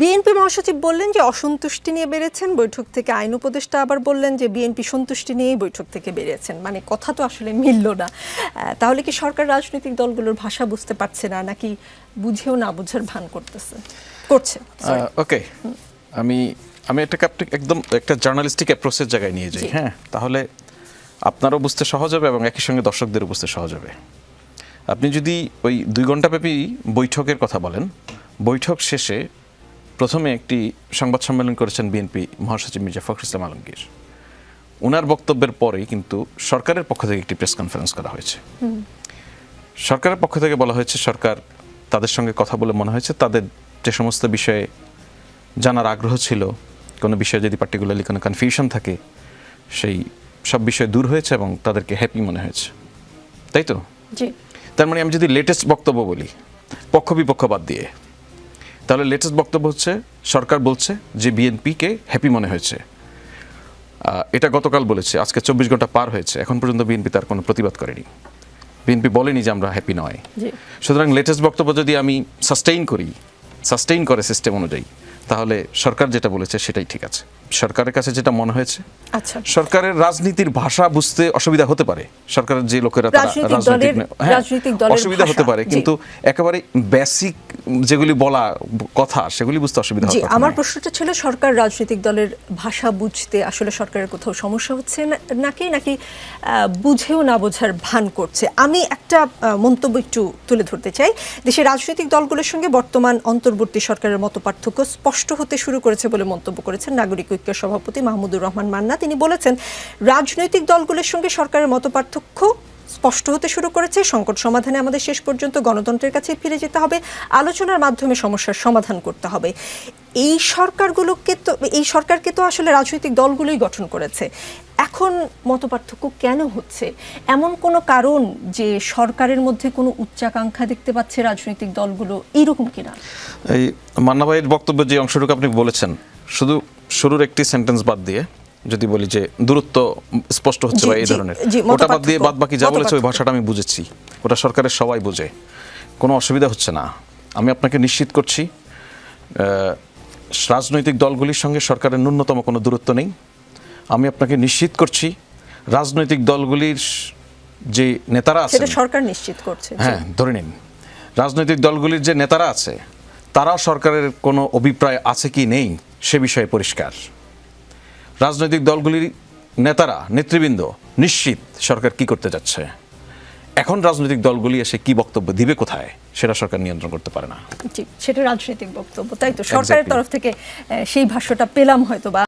BNP মহাসচিব বললেন যে অসন্তুষ্টি নিয়ে বেড়েছেন বৈঠক থেকে আইন উপদেষ্টা আবার বললেন যে বিএনপি সন্তুষ্টি নিয়েই বৈঠক থেকে বেরিয়েছেন। মানে কথা তো আসলে মিলল না। তাহলে কি সরকার রাজনৈতিক দলগুলোর ভাষা বুঝতে পারছে না নাকি বুঝেও না বুঝার ভান করতেছে? করছে ওকে আমি আমি একটা একদম একটা জার্নালিস্টিক অ্যাপ্রোচের জায়গায় নিয়ে যাই হ্যাঁ? তাহলে আপনারও বুঝতে সহজ হবে এবং একই সঙ্গে দর্শকদেরও বুঝতে সহজ হবে। আপনি যদি ওই দুই ঘন্টাব্যাপী বৈঠকের কথা বলেন বৈঠক শেষে প্রথমে একটি সংবাদ সম্মেলন করেছেন বিএনপি মহাসচিব মির্জা ফখরুল ইসলাম আলমগীর। ওনার বক্তব্যের পরেই কিন্তু সরকারের পক্ষ থেকে একটি প্রেস কনফারেন্স করা হয়েছে। সরকারের পক্ষ থেকে বলা হয়েছে সরকার তাদের সঙ্গে কথা বলে মনে হয়েছে তাদের যে সমস্ত বিষয়ে জানার আগ্রহ ছিল কোনো বিষয়ে যদি পার্টিকুলারলি কোনো কনফিউশন থাকে সেই সব বিষয় দূর হয়েছে এবং তাদেরকে হ্যাপি মনে হয়েছে। তাই তো? তার মানে আমি যদি লেটেস্ট বক্তব্য বলি পক্ষ বিপক্ষ বাদ দিয়ে তাহলে লেটেস্ট বক্তব্য হচ্ছে সরকার বলছে যে বিএনপিকে হ্যাপি মনে হয়েছে। এটা গতকাল বলেছে আজকে চব্বিশ ঘণ্টা পার হয়েছে এখন পর্যন্ত বিএনপি তার কোনো প্রতিবাদ করেনি। বিএনপি বলেনি যে আমরা হ্যাপি নয়। সুতরাং লেটেস্ট বক্তব্য যদি আমি সাস্টেইন করি সাস্টেইন করে সিস্টেম অনুযায়ী তাহলে সরকার যেটা বলেছে সেটাই ঠিক আছে। সরকারের কাছে যেটা মনে হয়েছে আচ্ছা। সরকারের রাজনীতির ভাষা বুঝতে অসুবিধা হতে পারে। সরকারের যে লোকেরা তারা রাজনৈতিক হ্যাঁ, অসুবিধা হতে পারে কিন্তু একেবারে বেসিক যেগুলি বলা কথা সেগুলি বুঝতে অসুবিধা জি আমার প্রশ্নটা ছিল সরকার রাজনৈতিক দলের ভাষা বুঝতে আসলে সরকারের কোথাও সমস্যা হচ্ছে না- নাকি নাকি বুঝেও না বোঝার ভান করছে? আমি একটা মন্তব্য একটু তুলে ধরতে চাই। দেশের রাজনৈতিক দলগুলোর সঙ্গে বর্তমান অন্তর্বর্তী সরকারের মতো পার্থক্য স্পষ্ট হতে শুরু করেছে বলে মন্তব্য করেছেন নাগরিক ঐক্যের সভাপতি মাহমুদুর রহমান মান্না। তিনি বলেছেন রাজনৈতিক দলগুলোর সঙ্গে সরকারের মতো পার্থক্য স্পষ্ট হতে শুরু করেছে। সংকট সমাধানে আমাদের শেষ পর্যন্ত গণতন্ত্রের কাছে ফিরে যেতে হবে। আলোচনার মাধ্যমে সমস্যার সমাধান করতে হবে। এই সরকারগুলোকে তো, এই সরকারকে তো আসলে রাজনৈতিক দলগুলোই গঠন করেছে। এখন মতপার্থক্য কেন হচ্ছে? এমন কোনো কারণ যে সরকারের মধ্যে কোনো উচ্চাকাঙ্ক্ষা দেখতে পাচ্ছে রাজনৈতিক দলগুলো এইরকম কিনা? এই মান্না ভাইয়ের বক্তব্যের যে অংশটুকু আপনি বলেছেন, শুধু শুরুর একটি সেন্টেন্স বাদ দিয়ে যদি বলি যে দূরত্ব স্পষ্ট হচ্ছে বা এই ধরনের। ওটা বাদ দিয়ে বাদ বাকি যা বলেছে ওই ভাষাটা আমি বুঝেছি। ওটা সরকারের সবাই বোঝে। কোনো অসুবিধা হচ্ছে না। আমি আপনাকে নিশ্চিত করছি রাজনৈতিক দলগুলির সঙ্গে সরকারের ন্যূনতম কোনো দূরত্ব নেই। আমি আপনাকে নিশ্চিত করছি রাজনৈতিক দলগুলির যে নেতারা আছে সরকার নিশ্চিত করছে হ্যাঁ ধরে নিন। রাজনৈতিক দলগুলির যে নেতারা আছে তারা সরকারের কোনো অভিপ্রায় আছে কি নেই সে বিষয়ে পরিষ্কার। রাজনৈতিক দলগুলির নেতারা নেতৃবৃন্দ নিশ্চিত সরকার কি করতে যাচ্ছে। এখন রাজনৈতিক দলগুলি এসে কি বক্তব্য দিবে কোথায় সেটা সরকার নিয়ন্ত্রণ করতে পারে না। জি সেটা রাজনৈতিক বক্তব্য তাই তো? সরকারের তরফ থেকে সেই ভাষ্যটা পেলাম হয়তো বা